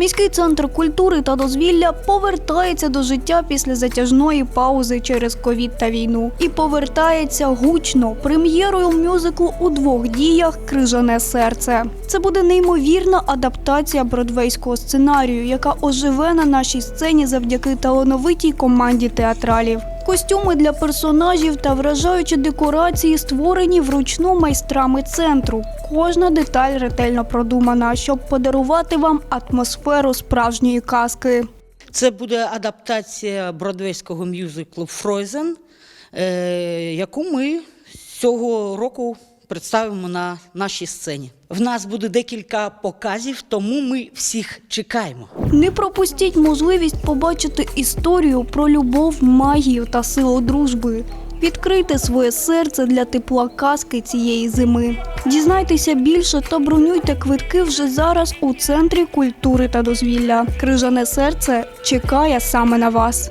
Міський центр культури та дозвілля повертається до життя після затяжної паузи через ковід та війну і повертається гучно прем'єрою мюзиклу у двох діях Крижане серце. Це буде неймовірна адаптація бродвейського сценарію, яка оживе на нашій сцені завдяки талановитій команді театралів. Костюми для персонажів та вражаючі декорації створені вручну майстрами центру. Кожна деталь ретельно продумана, щоб подарувати вам атмосферу справжньої казки. Це буде адаптація бродвейського мюзиклу Фройзен, е, яку ми цього року представимо на нашій сцені. В нас буде декілька показів, тому ми всіх чекаємо. Не пропустіть можливість побачити історію про любов, магію та силу дружби. Відкрийте своє серце для тепла казки цієї зими. Дізнайтеся більше та бронюйте квитки вже зараз у центрі культури та дозвілля. Крижане серце чекає саме на вас.